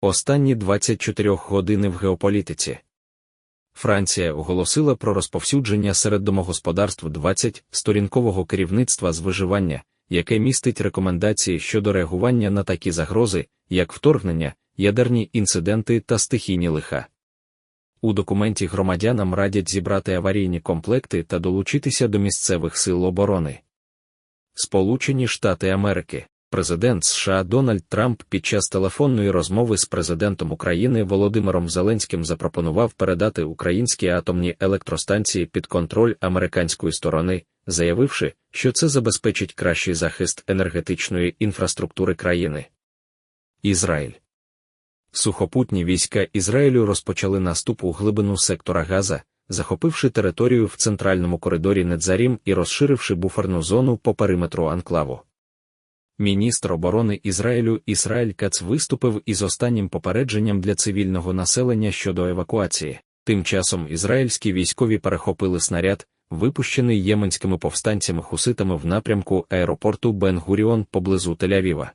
Останні 24 години в геополітиці. Франція оголосила про розповсюдження серед домогосподарств 20 сторінкового керівництва з виживання, яке містить рекомендації щодо реагування на такі загрози, як вторгнення, ядерні інциденти та стихійні лиха. У документі громадянам радять зібрати аварійні комплекти та долучитися до місцевих сил оборони. Сполучені Штати Америки. Президент США Дональд Трамп під час телефонної розмови з президентом України Володимиром Зеленським запропонував передати українські атомні електростанції під контроль американської сторони, заявивши, що це забезпечить кращий захист енергетичної інфраструктури країни. Ізраїль Сухопутні війська Ізраїлю розпочали наступ у глибину сектора Газа, захопивши територію в центральному коридорі Недзарім і розширивши буферну зону по периметру анклаву. Міністр оборони Ізраїлю Ісраїль Кац виступив із останнім попередженням для цивільного населення щодо евакуації. Тим часом ізраїльські військові перехопили снаряд, випущений єменськими повстанцями хуситами в напрямку аеропорту Бен-Гуріон поблизу Тель-Авіва.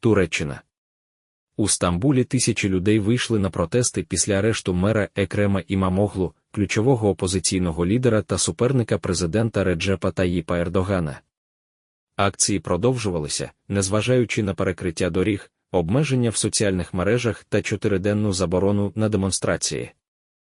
Туреччина у Стамбулі тисячі людей вийшли на протести після арешту мера Екрема Імамоглу, ключового опозиційного лідера та суперника президента Реджепа Таїпа Ердогана. Акції продовжувалися, незважаючи на перекриття доріг, обмеження в соціальних мережах та чотириденну заборону на демонстрації.